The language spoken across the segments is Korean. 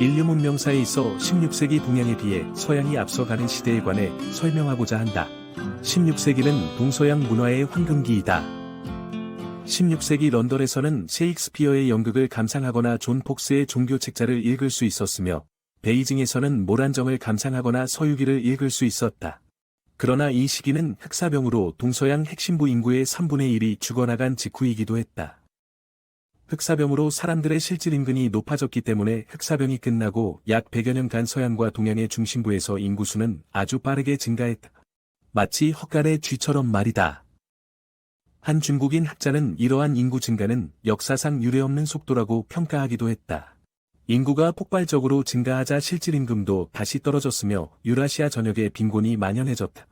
인류 문명사에 있어 16세기 동양에 비해 서양이 앞서가는 시대에 관해 설명하고자 한다. 16세기는 동서양 문화의 황금기이다. 16세기 런던에서는 셰익스피어의 연극을 감상하거나 존 폭스의 종교책자를 읽을 수 있었으며, 베이징에서는 모란정을 감상하거나 서유기를 읽을 수 있었다. 그러나 이 시기는 흑사병으로 동서양 핵심부 인구의 3분의 1이 죽어나간 직후이기도 했다. 흑사병으로 사람들의 실질 인근이 높아졌기 때문에 흑사병이 끝나고 약 100여 년간 서양과 동양의 중심부에서 인구수는 아주 빠르게 증가했다. 마치 헛간의 쥐처럼 말이다. 한 중국인 학자는 이러한 인구 증가는 역사상 유례없는 속도라고 평가하기도 했다. 인구가 폭발적으로 증가하자 실질 임금도 다시 떨어졌으며 유라시아 전역에 빈곤이 만연해졌다.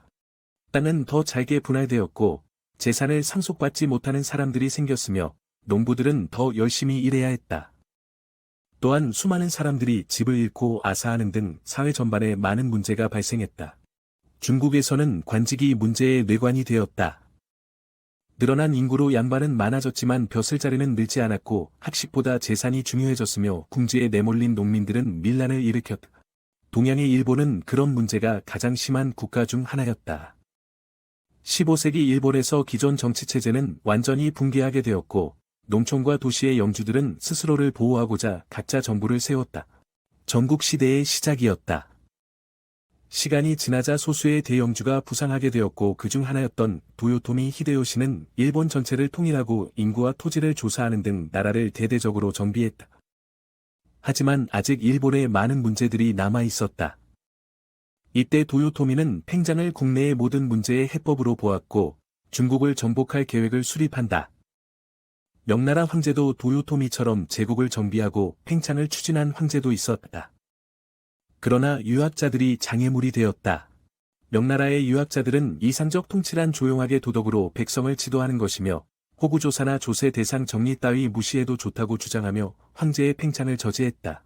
땅은 더 잘게 분할되었고 재산을 상속받지 못하는 사람들이 생겼으며 농부들은 더 열심히 일해야 했다. 또한 수많은 사람들이 집을 잃고 아사하는 등 사회 전반에 많은 문제가 발생했다. 중국에서는 관직이 문제의 뇌관이 되었다. 늘어난 인구로 양반은 많아졌지만 벼슬 자리는 늘지 않았고 학식보다 재산이 중요해졌으며 궁지에 내몰린 농민들은 밀란을 일으켰다. 동양의 일본은 그런 문제가 가장 심한 국가 중 하나였다. 15세기 일본에서 기존 정치체제는 완전히 붕괴하게 되었고 농촌과 도시의 영주들은 스스로를 보호하고자 각자 정부를 세웠다. 전국 시대의 시작이었다. 시간이 지나자 소수의 대영주가 부상하게 되었고 그중 하나였던 도요토미 히데요시는 일본 전체를 통일하고 인구와 토지를 조사하는 등 나라를 대대적으로 정비했다. 하지만 아직 일본에 많은 문제들이 남아 있었다. 이때 도요토미는 팽장을 국내의 모든 문제의 해법으로 보았고 중국을 정복할 계획을 수립한다. 명나라 황제도 도요토미처럼 제국을 정비하고 팽창을 추진한 황제도 있었다. 그러나 유학자들이 장애물이 되었다. 명나라의 유학자들은 이상적 통치란 조용하게 도덕으로 백성을 지도하는 것이며 호구조사나 조세 대상 정리 따위 무시해도 좋다고 주장하며 황제의 팽창을 저지했다.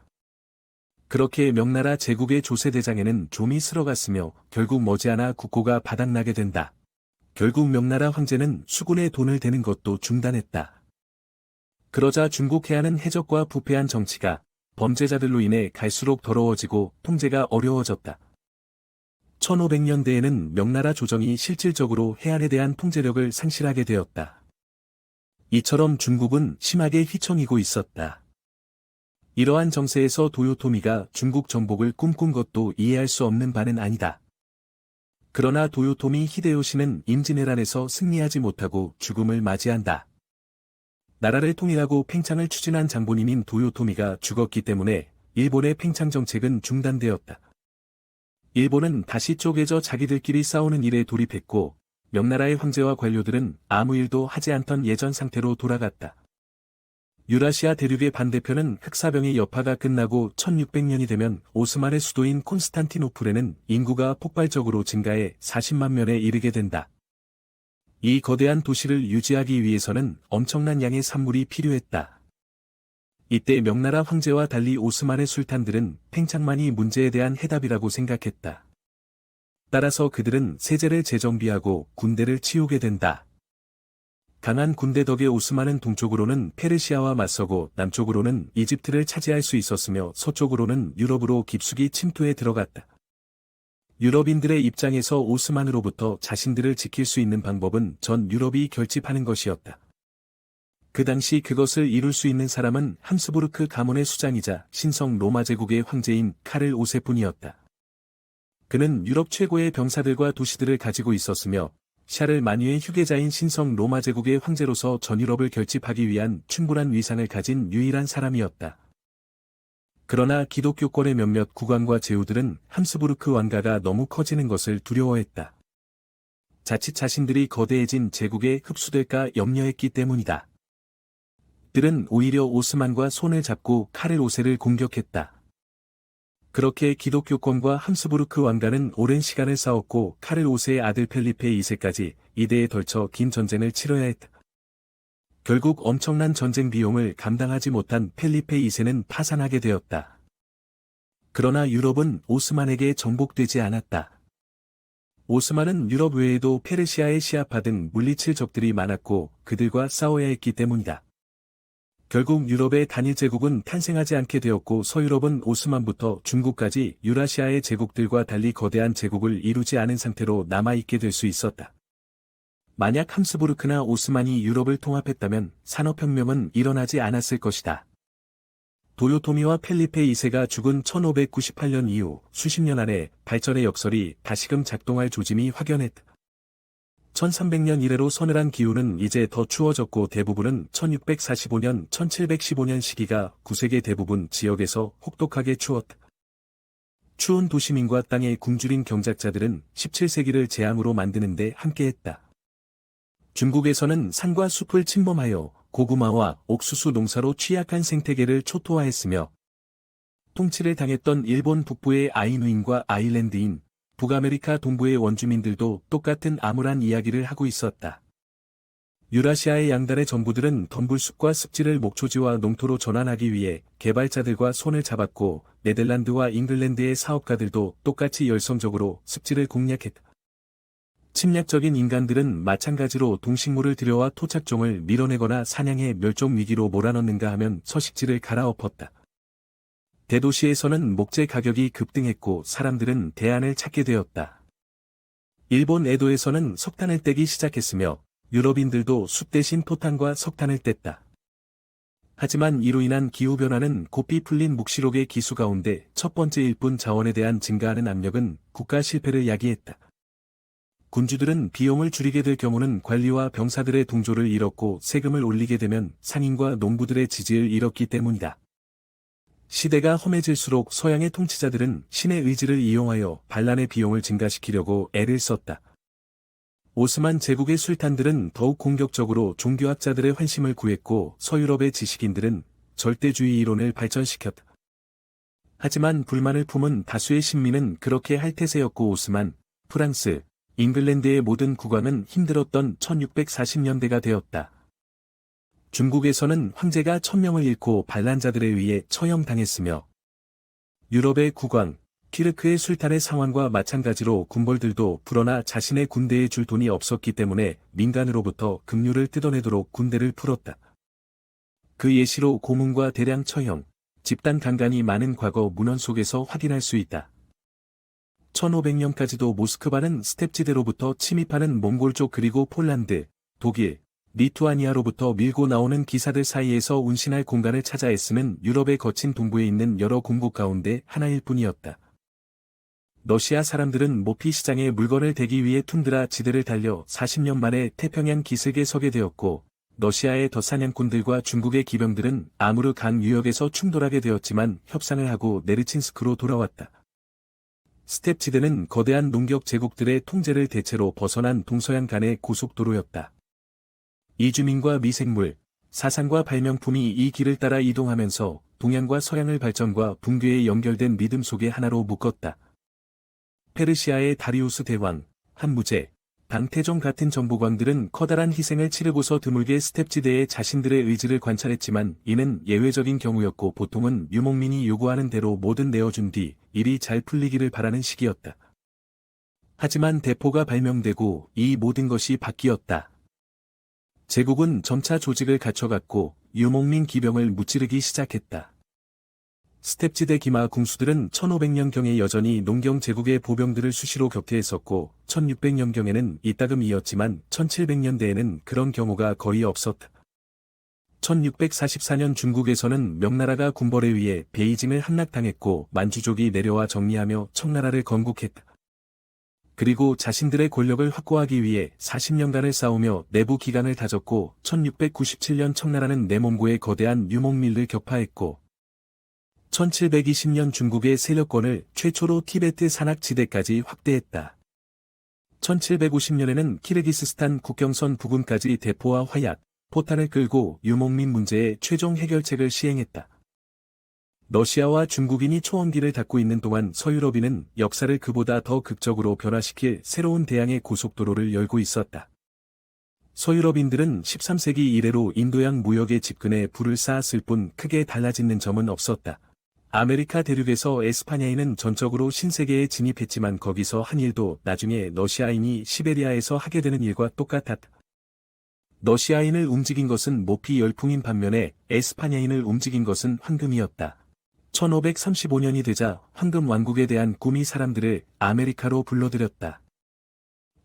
그렇게 명나라 제국의 조세대장에는 좀이 쓸어갔으며 결국 머지않아 국고가 바닥나게 된다. 결국 명나라 황제는 수군의 돈을 대는 것도 중단했다. 그러자 중국 해안은 해적과 부패한 정치가 범죄자들로 인해 갈수록 더러워지고 통제가 어려워졌다. 1500년대에는 명나라 조정이 실질적으로 해안에 대한 통제력을 상실하게 되었다. 이처럼 중국은 심하게 휘청이고 있었다. 이러한 정세에서 도요토미가 중국 정복을 꿈꾼 것도 이해할 수 없는 바는 아니다. 그러나 도요토미 히데요시는 임진왜란에서 승리하지 못하고 죽음을 맞이한다. 나라를 통일하고 팽창을 추진한 장본인인 도요토미가 죽었기 때문에 일본의 팽창 정책은 중단되었다. 일본은 다시 쪼개져 자기들끼리 싸우는 일에 돌입했고 명나라의 황제와 관료들은 아무 일도 하지 않던 예전 상태로 돌아갔다. 유라시아 대륙의 반대편은 흑사병의 여파가 끝나고 1600년이 되면 오스만의 수도인 콘스탄티노플에는 인구가 폭발적으로 증가해 40만 명에 이르게 된다. 이 거대한 도시를 유지하기 위해서는 엄청난 양의 산물이 필요했다. 이때 명나라 황제와 달리 오스만의 술탄들은 팽창만이 문제에 대한 해답이라고 생각했다. 따라서 그들은 세제를 재정비하고 군대를 치우게 된다. 강한 군대 덕에 오스만은 동쪽으로는 페르시아와 맞서고 남쪽으로는 이집트를 차지할 수 있었으며 서쪽으로는 유럽으로 깊숙이 침투해 들어갔다. 유럽인들의 입장에서 오스만으로부터 자신들을 지킬 수 있는 방법은 전 유럽이 결집하는 것이었다. 그 당시 그것을 이룰 수 있는 사람은 함스부르크 가문의 수장이자 신성 로마 제국의 황제인 카를 오세뿐이었다. 그는 유럽 최고의 병사들과 도시들을 가지고 있었으며 샤를 만유의 휴게자인 신성 로마 제국의 황제로서 전 유럽을 결집하기 위한 충분한 위상을 가진 유일한 사람이었다. 그러나 기독교권의 몇몇 국왕과 제후들은 함스부르크 왕가가 너무 커지는 것을 두려워했다. 자칫 자신들이 거대해진 제국에 흡수될까 염려했기 때문이다. 들은 오히려 오스만과 손을 잡고 카렐 5세를 공격했다. 그렇게 기독교권과 함스부르크 왕가는 오랜 시간을 싸웠고 카렐 5세의 아들 펠리페 2세까지 이대에 걸쳐 긴 전쟁을 치러야 했다. 결국 엄청난 전쟁 비용을 감당하지 못한 펠리페 2세는 파산하게 되었다. 그러나 유럽은 오스만에게 정복되지 않았다. 오스만은 유럽 외에도 페르시아의 시아파 등 물리칠 적들이 많았고 그들과 싸워야 했기 때문이다. 결국 유럽의 단일 제국은 탄생하지 않게 되었고 서유럽은 오스만부터 중국까지 유라시아의 제국들과 달리 거대한 제국을 이루지 않은 상태로 남아있게 될 수 있었다. 만약 함스부르크나 오스만이 유럽을 통합했다면 산업혁명은 일어나지 않았을 것이다. 도요토미와 펠리페 2세가 죽은 1598년 이후 수십 년 안에 발전의 역설이 다시금 작동할 조짐이 확연했다. 1300년 이래로 서늘한 기후는 이제 더 추워졌고 대부분은 1645년, 1715년 시기가 구세계 대부분 지역에서 혹독하게 추웠다. 추운 도시민과 땅의 굶주린 경작자들은 17세기를 재앙으로 만드는데 함께했다. 중국에서는 산과 숲을 침범하여 고구마와 옥수수 농사로 취약한 생태계를 초토화했으며 통치를 당했던 일본 북부의 아이누인과 아일랜드인 북아메리카 동부의 원주민들도 똑같은 암울한 이야기를 하고 있었다. 유라시아의 양달의 전부들은 덤불숲과 습지를 목초지와 농토로 전환하기 위해 개발자들과 손을 잡았고 네덜란드와 잉글랜드의 사업가들도 똑같이 열성적으로 습지를 공략했다. 침략적인 인간들은 마찬가지로 동식물을 들여와 토착종을 밀어내거나 사냥해 멸종 위기로 몰아넣는가 하면 서식지를 갈아엎었다. 대도시에서는 목재 가격이 급등했고 사람들은 대안을 찾게 되었다. 일본 에도에서는 석탄을 떼기 시작했으며 유럽인들도 숲 대신 토탄과 석탄을 뗐다. 하지만 이로 인한 기후변화는 고삐 풀린 묵시록의 기수 가운데 첫 번째 일 뿐 자원에 대한 증가하는 압력은 국가 실패를 야기했다. 군주들은 비용을 줄이게 될 경우는 관리와 병사들의 동조를 잃었고 세금을 올리게 되면 상인과 농부들의 지지를 잃었기 때문이다. 시대가 험해질수록 서양의 통치자들은 신의 의지를 이용하여 반란의 비용을 증가시키려고 애를 썼다. 오스만 제국의 술탄들은 더욱 공격적으로 종교학자들의 환심을 구했고 서유럽의 지식인들은 절대주의 이론을 발전시켰다. 하지만 불만을 품은 다수의 신민은 그렇게 할 태세였고 오스만, 프랑스, 잉글랜드의 모든 국왕은 힘들었던 1640년대가 되었다. 중국에서는 황제가 천명을 잃고 반란자들에 의해 처형당했으며 유럽의 국왕, 키르크의 술탄의 상황과 마찬가지로 군벌들도 불어나 자신의 군대에 줄 돈이 없었기 때문에 민간으로부터 급료를 뜯어내도록 군대를 풀었다. 그 예시로 고문과 대량 처형, 집단 강간이 많은 과거 문헌 속에서 확인할 수 있다. 1500년까지도 모스크바는 스텝지대로부터 침입하는 몽골족 그리고 폴란드, 독일, 리투아니아로부터 밀고 나오는 기사들 사이에서 운신할 공간을 찾아 애쓰는 유럽의 거친 동부에 있는 여러 공국 가운데 하나일 뿐이었다. 러시아 사람들은 모피 시장에 물건을 대기 위해 툰드라 지대를 달려 40년 만에 태평양 기슭에 서게 되었고, 러시아의 더 사냥꾼들과 중국의 기병들은 아무르 강 유역에서 충돌하게 되었지만 협상을 하고 네르친스크로 돌아왔다. 스텝지대는 거대한 농격 제국들의 통제를 대체로 벗어난 동서양 간의 고속도로였다. 이주민과 미생물, 사상과 발명품이 이 길을 따라 이동하면서 동양과 서양을 발전과 붕괴에 연결된 믿음 속의 하나로 묶었다. 페르시아의 다리우스 대왕, 한무제, 방태종 같은 정보광들은 커다란 희생을 치르고서 드물게 스텝지대에 자신들의 의지를 관찰했지만 이는 예외적인 경우였고 보통은 유목민이 요구하는 대로 뭐든 내어준 뒤 일이 잘 풀리기를 바라는 시기였다. 하지만 대포가 발명되고 이 모든 것이 바뀌었다. 제국은 점차 조직을 갖춰갔고 유목민 기병을 무찌르기 시작했다. 스텝지대 기마 궁수들은 1500년경에 여전히 농경 제국의 보병들을 수시로 격퇴했었고 1600년경에는 이따금이었지만 1700년대에는 그런 경우가 거의 없었다. 1644년 중국에서는 명나라가 군벌에 의해 베이징을 함락당했고 만주족이 내려와 정리하며 청나라를 건국했다. 그리고 자신들의 권력을 확고하기 위해 40년간을 싸우며 내부 기강을 다졌고 1697년 청나라는 내몽고의 거대한 유목밀을 격파했고 1720년 중국의 세력권을 최초로 티베트 산악지대까지 확대했다. 1750년에는 키르기스스탄 국경선 부근까지 대포와 화약, 포탄을 끌고 유목민 문제의 최종 해결책을 시행했다. 러시아와 중국인이 초원기를 닫고 있는 동안 서유럽인은 역사를 그보다 더 극적으로 변화시킬 새로운 대양의 고속도로를 열고 있었다. 서유럽인들은 13세기 이래로 인도양 무역에 집근해 불을 쌓았을 뿐 크게 달라지는 점은 없었다. 아메리카 대륙에서 에스파냐인은 전적으로 신세계에 진입했지만 거기서 한 일도 나중에 러시아인이 시베리아에서 하게 되는 일과 똑같았다. 러시아인을 움직인 것은 모피 열풍인 반면에 에스파냐인을 움직인 것은 황금이었다. 1535년이 되자 황금 왕국에 대한 꿈이 사람들을 아메리카로 불러들였다.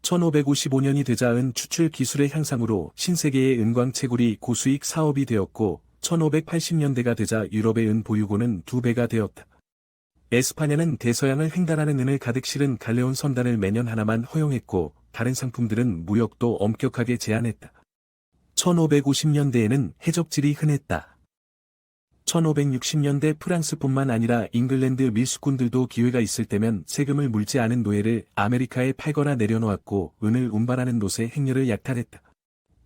1555년이 되자 은 추출 기술의 향상으로 신세계의 은광 채굴이 고수익 사업이 되었고 1580년대가 되자 유럽의 은 보유고는 두 배가 되었다. 에스파냐는 대서양을 횡단하는 은을 가득 실은 갈레온 선단을 매년 하나만 허용했고 다른 상품들은 무역도 엄격하게 제한했다. 1550년대에는 해적질이 흔했다. 1560년대 프랑스뿐만 아니라 잉글랜드 밀수꾼들도 기회가 있을 때면 세금을 물지 않은 노예를 아메리카에 팔거나 내려놓았고 은을 운반하는 노세 행렬을 약탈했다.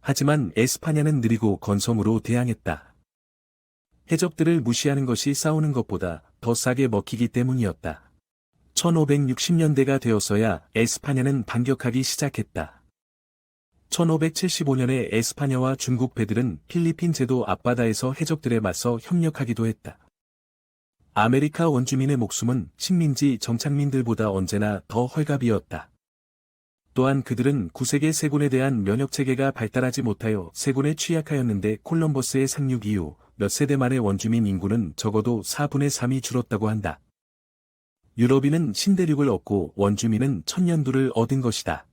하지만 에스파냐는 느리고 건성으로 대항했다. 해적들을 무시하는 것이 싸우는 것보다 더 싸게 먹히기 때문이었다. 1560년대가 되었어야 에스파냐는 반격하기 시작했다. 1575년에 에스파냐와 중국 배들은 필리핀 제도 앞바다에서 해적들에 맞서 협력하기도 했다. 아메리카 원주민의 목숨은 식민지 정착민들보다 언제나 더 헐갑이었다. 또한 그들은 구세계 세군에 대한 면역체계가 발달하지 못하여 세군에 취약하였는데 콜럼버스의 상륙 이후 몇 세대 만의 원주민 인구는 적어도 4분의 3이 줄었다고 한다. 유럽인은 신대륙을 얻고 원주민은 천년두를 얻은 것이다.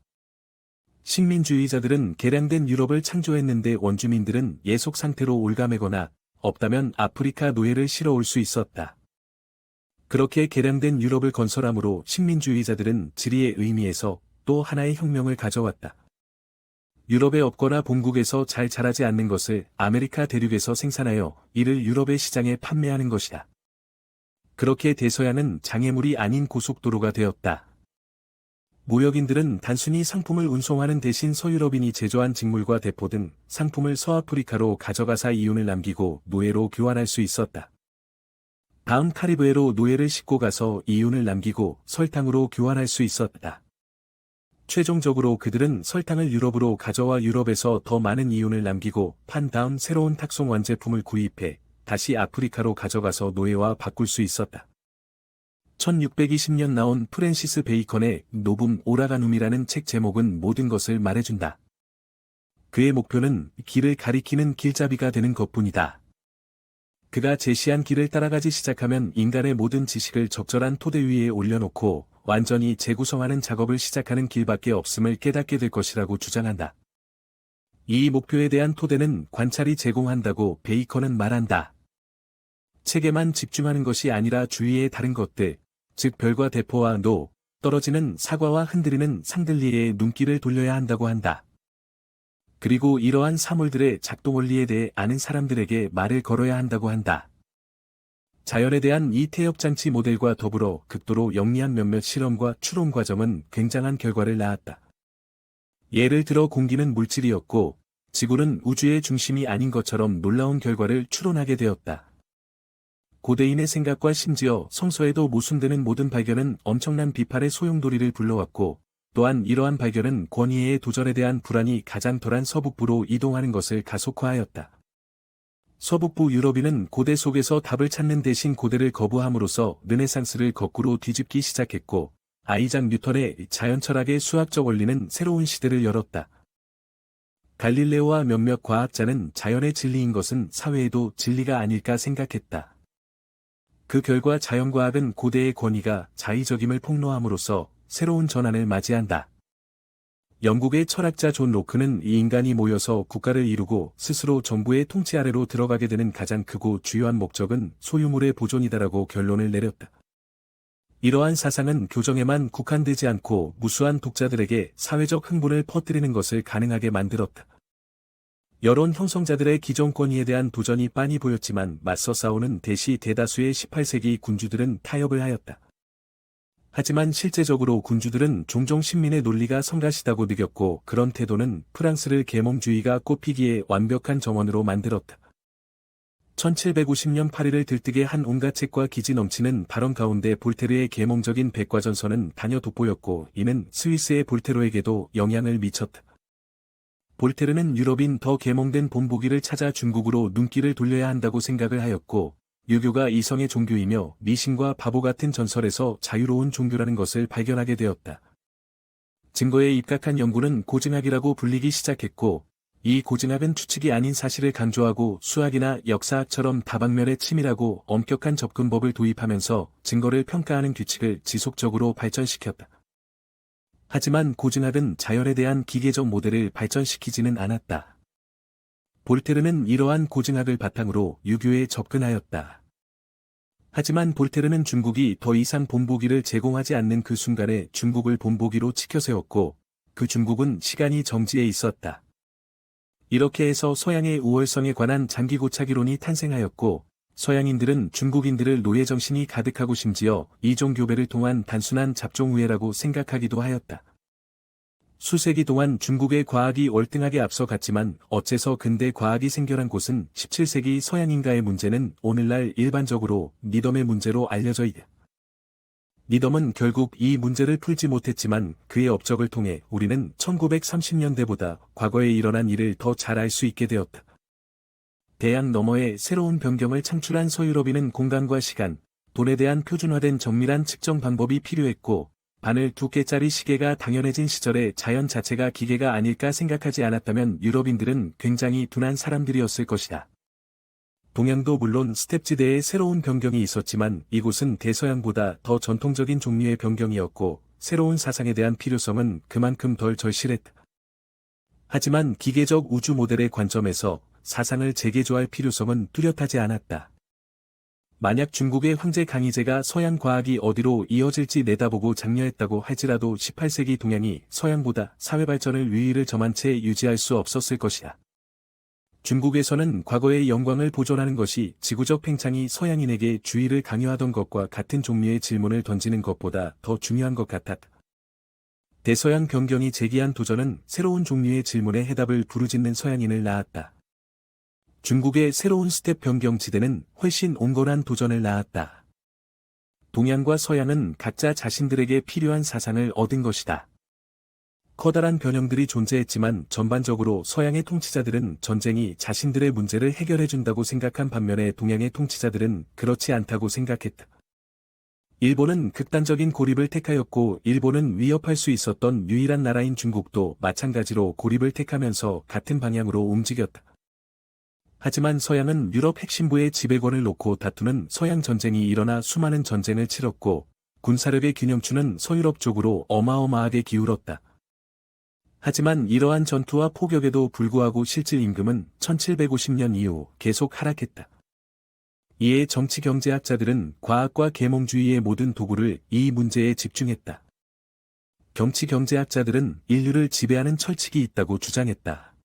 식민주의자들은 개량된 유럽을 창조했는데 원주민들은 예속 상태로 올가매거나 없다면 아프리카 노예를 실어올 수 있었다. 그렇게 개량된 유럽을 건설함으로 식민주의자들은 지리의 의미에서 또 하나의 혁명을 가져왔다. 유럽에 없거나 본국에서 잘 자라지 않는 것을 아메리카 대륙에서 생산하여 이를 유럽의 시장에 판매하는 것이다. 그렇게 대서야는 장애물이 아닌 고속도로가 되었다. 무역인들은 단순히 상품을 운송하는 대신 서유럽인이 제조한 직물과 대포 등 상품을 서아프리카로 가져가사 이윤을 남기고 노예로 교환할 수 있었다. 다음 카리브해로 노예를 싣고 가서 이윤을 남기고 설탕으로 교환할 수 있었다. 최종적으로 그들은 설탕을 유럽으로 가져와 유럽에서 더 많은 이윤을 남기고 판 다음 새로운 탁송 완제품을 구입해 다시 아프리카로 가져가서 노예와 바꿀 수 있었다. 1620년 나온 프랜시스 베이컨의 노붐 오라가눔이라는 책 제목은 모든 것을 말해준다. 그의 목표는 길을 가리키는 길잡이가 되는 것뿐이다. 그가 제시한 길을 따라가지 시작하면 인간의 모든 지식을 적절한 토대 위에 올려놓고 완전히 재구성하는 작업을 시작하는 길밖에 없음을 깨닫게 될 것이라고 주장한다. 이 목표에 대한 토대는 관찰이 제공한다고 베이컨은 말한다. 책에만 집중하는 것이 아니라 주위의 다른 것들, 즉 별과 대포와 노, 떨어지는 사과와 흔들리는 상들리에 눈길을 돌려야 한다고 한다. 그리고 이러한 사물들의 작동 원리에 대해 아는 사람들에게 말을 걸어야 한다고 한다. 자연에 대한 이 태엽장치 모델과 더불어 극도로 영리한 몇몇 실험과 추론 과정은 굉장한 결과를 낳았다. 예를 들어 공기는 물질이었고 지구는 우주의 중심이 아닌 것처럼 놀라운 결과를 추론하게 되었다. 고대인의 생각과 심지어 성서에도 모순되는 모든 발견은 엄청난 비판의 소용돌이를 불러왔고 또한 이러한 발견은 권위의 도전에 대한 불안이 가장 덜한 서북부로 이동하는 것을 가속화하였다. 서북부 유럽인은 고대 속에서 답을 찾는 대신 고대를 거부함으로써 르네상스를 거꾸로 뒤집기 시작했고 아이작 뉴턴의 자연철학의 수학적 원리는 새로운 시대를 열었다. 갈릴레오와 몇몇 과학자는 자연의 진리인 것은 사회에도 진리가 아닐까 생각했다. 그 결과 자연과학은 고대의 권위가 자의적임을 폭로함으로써 새로운 전환을 맞이한다. 영국의 철학자 존 로크는 이 인간이 모여서 국가를 이루고 스스로 정부의 통치 아래로 들어가게 되는 가장 크고 주요한 목적은 소유물의 보존이다라고 결론을 내렸다. 이러한 사상은 교정에만 국한되지 않고 무수한 독자들에게 사회적 흥분을 퍼뜨리는 것을 가능하게 만들었다. 여론 형성자들의 기존 권위에 대한 도전이 빤히 보였지만 맞서 싸우는 대시 대다수의 18세기 군주들은 타협을 하였다. 하지만 실제적으로 군주들은 종종 신민의 논리가 성가시다고 느꼈고 그런 태도는 프랑스를 계몽주의가 꼽히기에 완벽한 정원으로 만들었다. 1750년 파리를 들뜨게 한 온갖 책과 기지 넘치는 발언 가운데 볼테르의 계몽적인 백과전선은 단여 돋보였고 이는 스위스의 볼테로에게도 영향을 미쳤다. 볼테르는 유럽인 더 계몽된 본보기를 찾아 중국으로 눈길을 돌려야 한다고 생각을 하였고, 유교가 이성의 종교이며 미신과 바보 같은 전설에서 자유로운 종교라는 것을 발견하게 되었다. 증거에 입각한 연구는 고증학이라고 불리기 시작했고, 이 고증학은 추측이 아닌 사실을 강조하고 수학이나 역사학처럼 다방면에 치밀하고 엄격한 접근법을 도입하면서 증거를 평가하는 규칙을 지속적으로 발전시켰다. 하지만 고증학은 자연에 대한 기계적 모델을 발전시키지는 않았다. 볼테르는 이러한 고증학을 바탕으로 유교에 접근하였다. 하지만 볼테르는 중국이 더 이상 본보기를 제공하지 않는 그 순간에 중국을 본보기로 치켜세웠고 그 중국은 시간이 정지해 있었다. 이렇게 해서 서양의 우월성에 관한 장기고착이론이 탄생하였고 서양인들은 중국인들을 노예정신이 가득하고 심지어 이종교배를 통한 단순한 잡종우애라고 생각하기도 하였다. 수세기 동안 중국의 과학이 월등하게 앞서갔지만 어째서 근대 과학이 생겨난 곳은 17세기 서양인가의 문제는 오늘날 일반적으로 니덤의 문제로 알려져 있다. 니덤은 결국 이 문제를 풀지 못했지만 그의 업적을 통해 우리는 1930년대보다 과거에 일어난 일을 더 잘 알 수 있게 되었다. 대양 너머에 새로운 변경을 창출한 서유럽인은 공간과 시간, 돈에 대한 표준화된 정밀한 측정 방법이 필요했고 바늘 두 개짜리 시계가 당연해진 시절에 자연 자체가 기계가 아닐까 생각하지 않았다면 유럽인들은 굉장히 둔한 사람들이었을 것이다. 동양도 물론 스텝지대에 새로운 변경이 있었지만 이곳은 대서양보다 더 전통적인 종류의 변경이었고 새로운 사상에 대한 필요성은 그만큼 덜 절실했다. 하지만 기계적 우주 모델의 관점에서 사상을 재개조할 필요성은 뚜렷하지 않았다. 만약 중국의 황제 강희제가 서양 과학이 어디로 이어질지 내다보고 장려했다고 할지라도 18세기 동양이 서양보다 사회 발전을 위위를 점한 채 유지할 수 없었을 것이다. 중국에서는 과거의 영광을 보존하는 것이 지구적 팽창이 서양인에게 주의를 강요하던 것과 같은 종류의 질문을 던지는 것보다 더 중요한 것 같았다. 대서양 변경이 제기한 도전은 새로운 종류의 질문에 해답을 부르짖는 서양인을 낳았다. 중국의 새로운 스텝 변경 지대는 훨씬 온건한 도전을 낳았다. 동양과 서양은 각자 자신들에게 필요한 사상을 얻은 것이다. 커다란 변형들이 존재했지만 전반적으로 서양의 통치자들은 전쟁이 자신들의 문제를 해결해준다고 생각한 반면에 동양의 통치자들은 그렇지 않다고 생각했다. 일본은 극단적인 고립을 택하였고 일본은 위협할 수 있었던 유일한 나라인 중국도 마찬가지로 고립을 택하면서 같은 방향으로 움직였다. 하지만 서양은 유럽 핵심부의 지배권을 놓고 다투는 서양 전쟁이 일어나 수많은 전쟁을 치렀고 군사력의 균형추는 서유럽 쪽으로 어마어마하게 기울었다. 하지만 이러한 전투와 포격에도 불구하고 실질 임금은 1750년 이후 계속 하락했다. 이에 정치경제학자들은 과학과 계몽주의의 모든 도구를 이 문제에 집중했다. 정치경제학자들은 인류를 지배하는 철칙이 있다고 주장했다.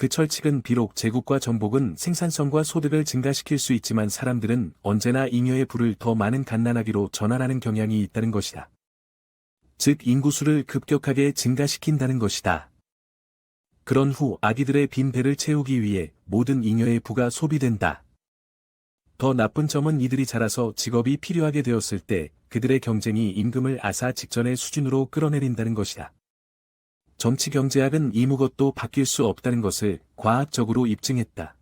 그 철칙은 비록 제국과 정복은 생산성과 소득을 증가시킬 수 있지만 사람들은 언제나 잉여의 부를 더 많은 갓난아기로 전환하는 경향이 있다는 것이다. 즉 인구수를 급격하게 증가시킨다는 것이다. 그런 후 아기들의 빈 배를 채우기 위해 모든 잉여의 부가 소비된다. 더 나쁜 점은 이들이 자라서 직업이 필요하게 되었을 때 그들의 경쟁이 임금을 아사 직전의 수준으로 끌어내린다는 것이다. 정치경제학은 이무것도 바뀔 수 없다는 것을 과학적으로 입증했다.